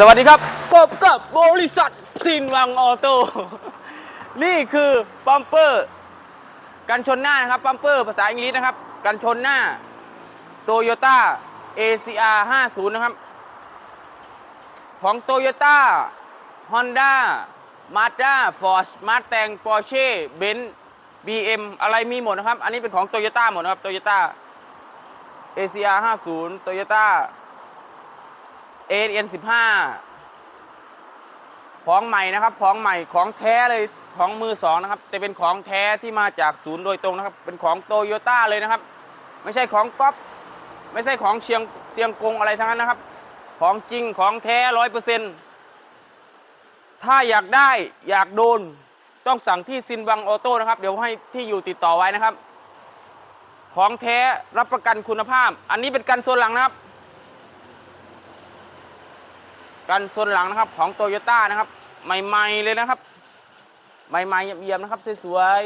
สวัสดีครับพบกับบริษัทซินวังออโต้ นี่คือปัมเปอร์กันชนหน้านะครับปัมเปอร์ภาษาอังกฤษนะครับ กันชนหน้าโตโยต้า ACR 50 นะครับ ของโตโยต้า Honda Mazda Ford Mustang Porsche Benz BM อะไรมีหมดนะครับ อันนี้เป็นของโตโยต้าหมดนะครับโตโยต้า ACR 50 Toyota AN 15ของใหม่นะครับของใหม่ของแท้เลยของมือสองนะครับ แต่เป็นของแท้ที่มาจากศูนย์โดยตรงนะครับ เป็นของโตโยต้าเลยนะครับ ไม่ใช่ของก๊อปไม่ใช่ของเชียงเชียงกงอะไรทั้งนั้นนะครับ ของจริงของแท้ร้อยเปอร์เซ็นต์ถ้าอยากได้อยากโดนต้องสั่งที่ซินวังออโต้นะครับ เดี๋ยวให้ที่อยู่ติดต่อไว้นะครับ ของแท้รับประกันคุณภาพ อันนี้เป็นกันโซนหลังนะครับ กันโซนหลังนะครับของโตโยต้านะครับ ใหม่ๆเลยนะครับใหม่ๆเยี่ยมๆนะครับสวย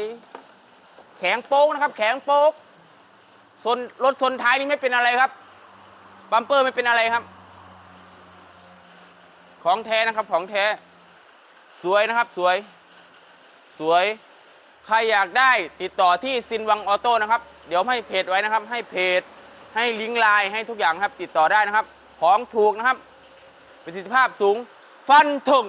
ๆแข็งโป๊กนะครับ แข็งโป๊กโซนรถโซนท้ายนี่ไม่เป็นอะไรครับบัมเปอร์ไม่เป็นอะไรครับ ของแท้นะครับของแท้ สวยนะครับสวย สวย ใครอยากได้ติดต่อที่ซินวังออโต้นะครับ เดี๋ยวให้เพจไว้นะครับ ให้เพจ ให้ลิงก์ไลน์ให้ทุกอย่างครับ ติดต่อได้นะครับ ของถูกนะครับ ประสิทธิภาพสูง ฟันธง